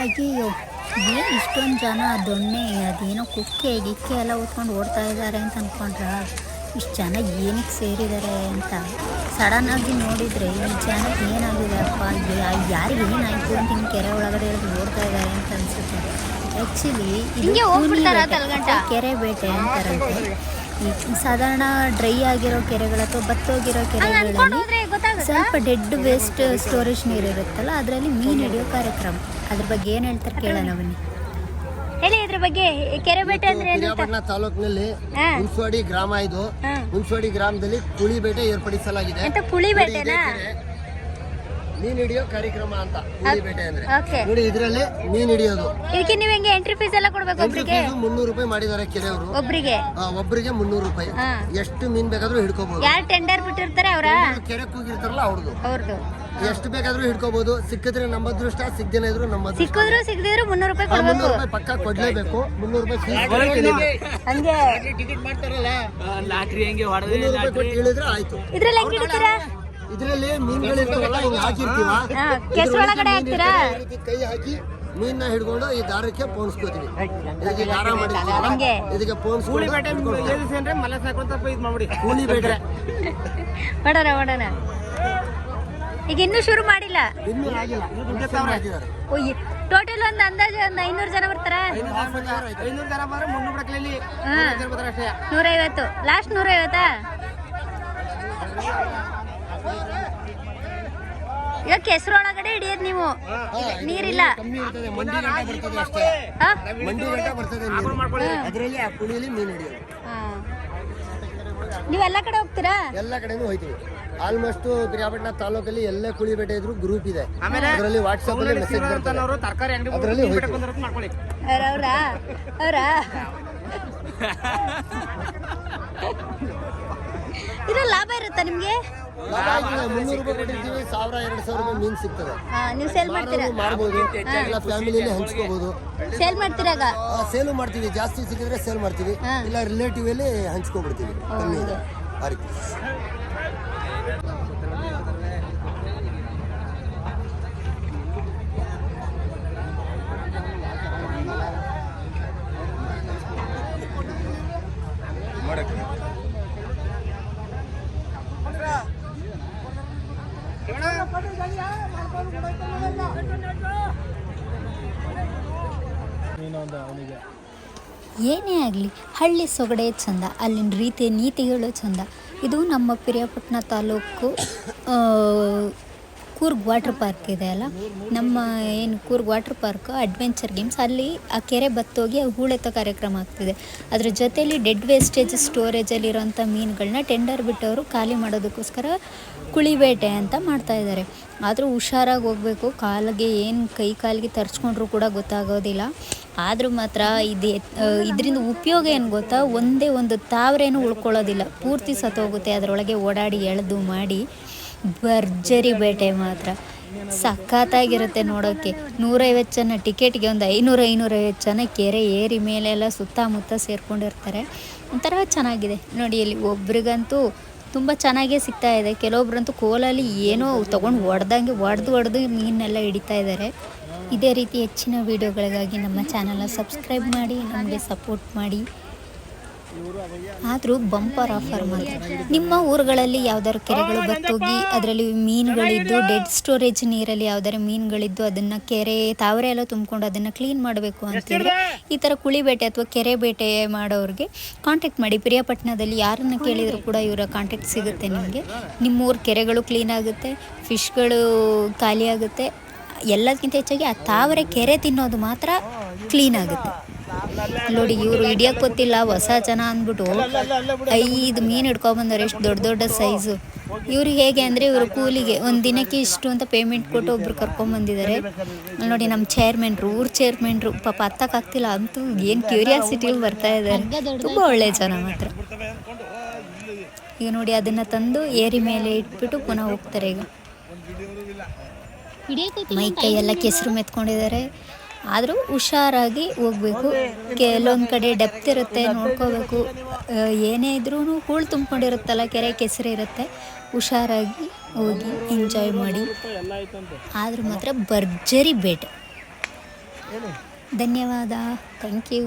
ಅಯ್ಯಯ್ಯೋ ಏನು ಇಷ್ಟೊಂದು ಜನ ದೊಣ್ಣೆ ಅದೇನೋ ಕುಕ್ಕೆ ಗಿಕ್ಕೆ ಎಲ್ಲ ಉತ್ಕೊಂಡು ಓಡ್ತಾ ಇದ್ದಾರೆ ಅಂತ ಅಂದ್ಕೊಂಡ್ರ ಇಷ್ಟು ಜನ ಏನಕ್ಕೆ ಸೇರಿದ್ದಾರೆ ಅಂತ. ಸಡನ್ನಾಗಿ ನೋಡಿದರೆ ಈ ಜನಕ್ಕೆ ಏನಾಗಿದೆ ಅಪ್ಪ? ಯಾರಿಗೆ ಏನಾಯಿತು ಅಂತ ಹಿಂಗೆ ಕೆರೆ ಒಳಗಡೆ ಇರೋದು ಓಡ್ತಾ ಇದ್ದಾರೆ ಅಂತ ಅನಿಸುತ್ತೆ. ಆ್ಯಕ್ಚುಲಿ ಇಲ್ಲಿ? ಕೆರೆ ಬೇಟೆ ಅಂತಾರಂತೆ. ಈ ಸಾಧಾರಣ ಡ್ರೈ ಆಗಿರೋ ಕೆರೆಗಳು ಅಥವಾ ಬತ್ತೋಗಿರೋ ಕೆರೆಗಳಲ್ಲಿ ಸ್ವಲ್ಪ ಡೆಡ್ ವೇಸ್ಟ್ ಸ್ಟೋರೇಜ್ ನೀರು ಇರುತ್ತಲ್ಲ ಅದರಲ್ಲಿ ಮೀನು ಹಿಡಿಯೋ ಕಾರ್ಯಕ್ರಮ ಅದ್ರ ಬಗ್ಗೆ ಏನು ಹೇಳ್ತಾರೆ ಕೇಳೋಣ ಬನ್ನಿ ಹೇಳಿ ಇದ್ರ ಬಗ್ಗೆ ಕೆರೆ ಬೇಟೆ ಅಂದ್ರೆ ಏನು ಅಂತ? ಪಿರಿಯಾಪಟ್ಟಣ ತಾಲೂಕಿನಲ್ಲಿ ಹಾ. ಹುಣಸವಾಡಿ ಗ್ರಾಮ ಇದು ಹಾ. ಹುಣಸವಾಡಿ ಗ್ರಾಮದಲ್ಲಿ ಕುಳಿ ಬೇಟೆ ಏರ್ಪಡಿಸಲಾಗಿದೆ ಎಂತ ಪುಳಿ ನೋಡಿ, ಇದೇ ಬೇಟೆನಾ ಕೆರೆ. ಮೀನ್ ಹಿಡಿಯೋ ಕಾರ್ಯಕ್ರಮ ಅಂತ ಕುಳಿ ಬೇಟೆ ಅಂದ್ರೆ ಓಕೆ ನೋಡಿ ಇದರಲ್ಲಿ ಮೀನ್ ಹಿಡಿಯೋದು ಇದಕ್ಕೆ ನೀವ್ ಹೆಂಗೆ ಎಂಟ್ರಿ ಫೀಸ್ ಎಲ್ಲ ಕೊಡ್ಬೇಕು ಒಬ್ರಿಗೆ ಮುನ್ನೂರು ರೂಪಾಯಿ ಮಾಡಿದ್ದಾರೆ ಕೆರೆಯವರು. ಒಬ್ರಿಗೆ. ಒಬ್ರಿಗೆ ಮುನ್ನೂರು ರೂಪಾಯಿ. ಎಷ್ಟು ಮೀನ್ ಬೇಕಾದ್ರೂ ಹಿಡ್ಕೋಬಹುದು ಯಾರು ಟೆಂಡರ್ ಬಿಟ್ಟಿರ್ತಾರೆ ಅವರ? ಕೆರೆ ಕೂಗಿರ್ತಾರಲ್ಲ ಅವ್ರದ್ದು ಅವ್ರದ್ದು ಎಷ್ಟು ಬೇಕಾದ್ರೂ ಹಿಡ್ಕೋಬಹುದು ಸಿಕ್ಕಿದ್ರೆ ನಮ್ಮ ಅದೃಷ್ಟ ಸಿಗದೇನೆ ಇದ್ರು ನಮ್ಮ ಸಿಕ್ಕಿದ್ರು ಸಿಗದಿದ್ರು ಮುನ್ನೂರು ರೂಪಾಯಿ ಕೊಡ್ಬೇಕು ರೂಪಾಯಿ ಪಕ್ಕ ಕೊಡ್ಲೇಬೇಕು. ಮುನ್ನೂರು ರೂಪಾಯಿ fees ಹಂಗೆ. ಲಾಟ್ರಿ ಹಂಗೆ ಹೊಡೆದ್ರೆ ಮುನ್ನೂರು ರೂಪಾಯಿ ಕೊಟ್ಟು ಹೇಳಿದ್ರೆ ಆಯ್ತು. ಇದ್ರಲ್ಲಿ ಹೆಂಗ್ ಹಿಡಿತೀರಾ? ಇದ್ರಲ್ಲಿ ಮೀನುಗಳಿರ್ತಾವಲ್ಲ ಹಿಂಗ್ ಹಾಕಿರ್ತೀವ. ಹಾ, ಒಳಗಡೆ ಹಾಕ್ತೀರಾ? ಈ ರೀತಿ ಕೈ ಹಾಕಿ ಮೀನ್ನ ಹಿಡ್ಕೊಂಡು ಈ ದಾರಕ್ಕೆ ಪೋಣಿಸ್ಕೋತೀವಿ ಇದಕ್ಕೆ ದಾರ ಮಾಡಿ. ಇದಕ್ಕೆ ಅಂದ್ರೆ ಮಲ ಇದು ಕೂಲಿ ಮಾಡೋಣ ಮಾಡೋಣ ಈಗ ಇನ್ನು ಶುರು ಮಾಡಿಲ್ಲ. ಇನ್ನೂ ಆಗಿಲ್ಲ. ಇನ್ನೂ ಟೋಟಲ್ ಒಂದು ಅಂದಾಜು ಒಂದು ಐನೂರು ಜನ ಬರ್ತಾರ? ಐನೂರು ಜನ ಬಂದ್ರೆ ಮುನ್ನೂರು ನೂರೈವತ್ತು. ಲಾಸ್ಟ್ ನೂರೈವತ್ತಾ? ಈಗ ಕೆಸರು ಒಳಗಡೆ ಹಿಡಿಯೋದು ನೀವು? ನೀರಿಲ್ಲ. ಕಮ್ಮಿ ಇರ್ತದೆ ಮಂಡಿ ಗಂಟೆ ಬರ್ತದೆ ಅಷ್ಟೇ. ಹಾ? ಮಂಡಿ ಗಂಟೆ ಬರ್ತದೆ ನೀರು. ಅದರಲ್ಲಿ ಆ ಕುಳಿಯಲ್ಲಿ ಮೀನು ಹಿಡಿಯೋದು. ಹಾ. ನೀವು ಎಲ್ಲ ಕಡೆ ಹೋಗ್ತೀರಾ? ಎಲ್ಲ ಕಡೆನೂ ಹೋಯ್ತೀವಿ. ಆಲ್ಮೋಸ್ಟ್ ಪಿರಿಯಾಪಟ್ಟಣ ತಾಲೂಕಲ್ಲಿ ಎಲ್ಲ ಕುಳಿ ಬೇಟೆ ಇದ್ರು ಗ್ರೂಪ್ ಇದೆ. ಅದರಲ್ಲಿ ವಾಟ್ಸ್ಆಪ್ ಅಲ್ಲಿ ಮೆಸೇಜ್ ಬರ್ತದೆ ತರಕಾರಿ ಅಂಗಡಿ ಅದರಲ್ಲಿ ಹೋಯ್ತೀವಿ ಮಾಡ್ಕೊಳ್ಳಿ. ಅವ್ರಾ ಅವ್ರಾ. ಇದ್ರಲ್ಲಿ ಲಾಭ ಇರುತ್ತಾ ನಿಮ್ಗೆ? ಮುನ್ನೂರು ರೂಪಾಯಿ ಕೊಟ್ಟಿರ್ತೀವಿ ಸಾವಿರ ಎರಡು ಸಾವಿರ ರೂಪಾಯಿ ಮೀನು ಸಿಗ್ತದೆ. ಹಾ, ನೀವು ಸೇಲ್ ಮಾಡ್ತೀರಾ? ಮಾರ್ಬೋದು ಇಲ್ಲ ಫ್ಯಾಮಿಲಿಯಲ್ಲಿ ಹಂಚ್ಕೋಬಹುದು ಸೇಲ್ ಮಾಡ್ತೀರಾಗ ಸೇಲು ಮಾಡ್ತೀವಿ ಜಾಸ್ತಿ ಸಿಕ್ಕಿದ್ರೆ ಸೇಲ್ ಮಾಡ್ತೀವಿ ಹಾ. ಇಲ್ಲ ರಿಲೇಟಿವ್ ಅಲ್ಲಿ ಹಂಚ್ಕೊಬಿಡ್ತೀವಿ ಕಮ್ಮಿ ಇದೆ ಆ ರೀತಿ. ಏನೇ ಆಗಲಿ, ಹಳ್ಳಿ ಸೊಗಡೆ ಚಂದ, ಅಲ್ಲಿನ ರೀತಿ ನೀತಿಗಳು ಚಂದ. ಇದು ನಮ್ಮ ಪಿರಿಯಾಪಟ್ಟಣ ತಾಲೂಕು ಕೂರ್ಗ್ ವಾಟರ್ ಪಾರ್ಕ್ ಇದೆ ಅಲ್ಲ? ನಮ್ಮ ಏನು Coorg water park adventure games ಅಲ್ಲಿ ಆ ಕೆರೆ ಬತ್ತೋಗಿ ಹೂಳೆತ್ತೋ ಕಾರ್ಯಕ್ರಮ ಆಗ್ತಿದೆ. ಅದ್ರ ಜೊತೆಯಲ್ಲಿ ಡೆಡ್ ವೇಸ್ಟೇಜ್ ಸ್ಟೋರೇಜಲ್ಲಿರೋಂಥ ಮೀನುಗಳನ್ನ ಟೆಂಡರ್ ಬಿಟ್ಟವರು ಖಾಲಿ ಮಾಡೋದಕ್ಕೋಸ್ಕರ ಕುಳಿಬೇಟೆ ಅಂತ ಮಾಡ್ತಾ ಇದ್ದಾರೆ. ಆದರೂ ಹುಷಾರಾಗಿ ಹೋಗಬೇಕು. ಕಾಲಿಗೆ ಏನು ಕೈ ಕಾಲಿಗೆ ತರ್ಚ್ಕೊಂಡ್ರೂ ಕೂಡ ಗೊತ್ತಾಗೋದಿಲ್ಲ. ಆದರೂ ಮಾತ್ರ ಇದು ಇದರಿಂದ ಉಪಯೋಗ ಏನು ಗೊತ್ತಾ? ಒಂದೇ ಒಂದು ತಾವರೇನು ಉಳ್ಕೊಳ್ಳೋದಿಲ್ಲ. ಪೂರ್ತಿ ಸತ್ತೋಗುತ್ತೆ. ಅದರೊಳಗೆ ಓಡಾಡಿ ಎಳೆದು ಮಾಡಿ ಭರ್ಜರಿ ಬೇಟೆ ಮಾತ್ರ. ಸಖತ್ತಾಗಿರುತ್ತೆ ನೋಡೋಕ್ಕೆ ನೂರೈವತ್ತು ಜನ ಟಿಕೆಟ್ಗೆ ಒಂದು ಐನೂರು, ಐನೂರೈವತ್ತು ಜನ ಕೆರೆ ಏರಿ ಮೇಲೆಲ್ಲ ಸುತ್ತಮುತ್ತ ಸೇರ್ಕೊಂಡಿರ್ತಾರೆ. ಒಂಥರ ಚೆನ್ನಾಗಿದೆ. ನೋಡಿ, ಇಲ್ಲಿ ಒಬ್ರಿಗಂತೂ ತುಂಬ ಚೆನ್ನಾಗೇ ಸಿಗ್ತಾ ಇದೆ. ಕೆಲವೊಬ್ರಂತೂ ಕೋಲಲ್ಲಿ ಏನೋ ತೊಗೊಂಡು ಹೊಡೆದಂಗೆ ಹೊಡೆದು ಹೊಡೆದು ಮೀನೆಲ್ಲ ಹಿಡಿತಾ ಇದ್ದಾರೆ. ಇದೇ ರೀತಿ ಹೆಚ್ಚಿನ ವೀಡಿಯೋಗಳಿಗಾಗಿ ನಮ್ಮ ಚಾನಲ್ನ ಸಬ್ಸ್ಕ್ರೈಬ್ ಮಾಡಿ, ನಮಗೆ ಸಪೋರ್ಟ್ ಮಾಡಿ. ಆದರೂ ಬಂಪರ್ ಆಫರ್ ಮಾತ್ರ. ನಿಮ್ಮ ಊರುಗಳಲ್ಲಿ ಯಾವ್ದಾದ್ರು ಕೆರೆಗಳು ಬತ್ತೋಗಿ ಅದರಲ್ಲಿ ಮೀನುಗಳಿದ್ದು ಡೆಡ್ ಸ್ಟೋರೇಜ್ ನೀರಲ್ಲಿ ಯಾವ್ದಾದ್ರು ಮೀನುಗಳಿದ್ದು ಅದನ್ನು ಕೆರೆ ತಾವರೆ ಎಲ್ಲ ತುಂಬಿಕೊಂಡು ಅದನ್ನು ಕ್ಲೀನ್ ಮಾಡಬೇಕು ಅಂತಿದ್ರೆ ಈ ಥರ ಕುಳಿ ಬೇಟೆ ಅಥವಾ ಕೆರೆ ಬೇಟೆ ಮಾಡೋರಿಗೆ ಕಾಂಟ್ಯಾಕ್ಟ್ ಮಾಡಿ. ಪ್ರಿಯಾಪಟ್ಟಣದಲ್ಲಿ ಯಾರನ್ನು ಕೇಳಿದರೂ ಕೂಡ ಇವರ ಕಾಂಟ್ಯಾಕ್ಟ್ ಸಿಗುತ್ತೆ ನಿಮಗೆ. ನಿಮ್ಮೂರ ಕೆರೆಗಳು ಕ್ಲೀನ್ ಆಗುತ್ತೆ ಫಿಶ್ಗಳು ಖಾಲಿ ಆಗುತ್ತೆ. ಎಲ್ಲದಕ್ಕಿಂತ ಹೆಚ್ಚಾಗಿ ಆ ತಾವರೆ ಕೆರೆ ತಿನ್ನೋದು ಮಾತ್ರ ಕ್ಲೀನ್ ಆಗುತ್ತೆ. ನೋಡಿ ಇವರು ಹಿಡಿಯಕ್ಕೆ ಗೊತ್ತಿಲ್ಲ ಹೊಸ ಜನ ಅಂದ್ಬಿಟ್ಟು ಐದು ಮೀನು ಹಿಡ್ಕೊಬಂದವ್ರು ಎಷ್ಟು ದೊಡ್ಡ ದೊಡ್ಡ ಸೈಜು ಇವ್ರು ಹೇಗೆ ಅಂದರೆ ಇವರು ಕೂಲಿಗೆ ಒಂದು ದಿನಕ್ಕೆ ಇಷ್ಟು ಅಂತ ಪೇಮೆಂಟ್ ಕೊಟ್ಟು ಒಬ್ರು ಕರ್ಕೊಂಬಂದಿದ್ದಾರೆ ಬಂದಿದ್ದಾರೆ. ನೋಡಿ ನಮ್ಮ ಚೇರ್ಮನ್ರು ಊರ್ ಚೇರ್ಮನ್ರು ಪಾಪ ಹತ್ತಕ್ಕಾಗ್ತಿಲ್ಲ ಅಂತೂ ಏನು ಕ್ಯೂರಿಯಾಸಿಟಿಲಿ ಬರ್ತಾ ಇದ್ದಾರೆ. ತುಂಬ ಒಳ್ಳೆ ಜನ ಮಾತ್ರ. ಈಗ ನೋಡಿ ಅದನ್ನು ತಂದು ಏರಿ ಮೇಲೆ ಇಟ್ಬಿಟ್ಟು ಪುನಃ ಹೋಗ್ತಾರೆ ಈಗ. ಮೈ ಕೈ ಎಲ್ಲ ಕೆಸರು ಮೆತ್ಕೊಂಡಿದ್ದಾರೆ. ಆದರೂ ಹುಷಾರಾಗಿ ಹೋಗ್ಬೇಕು. ಕೆಲವೊಂದು ಕಡೆ ಡೆಪ್ತ್ ಇರುತ್ತೆ, ನೋಡ್ಕೋಬೇಕು. ಏನೇ ಇದ್ರೂ ಹೂಳು ತುಂಬ್ಕೊಂಡಿರುತ್ತಲ್ಲ, ಕೆರೆ ಕೆಸರು ಇರುತ್ತೆ. ಹುಷಾರಾಗಿ ಹೋಗಿ ಎಂಜಾಯ್ ಮಾಡಿ. ಆದರೂ ಮಾತ್ರ ಭರ್ಜರಿ ಬೇಟೆ ಧನ್ಯವಾದ. Thank you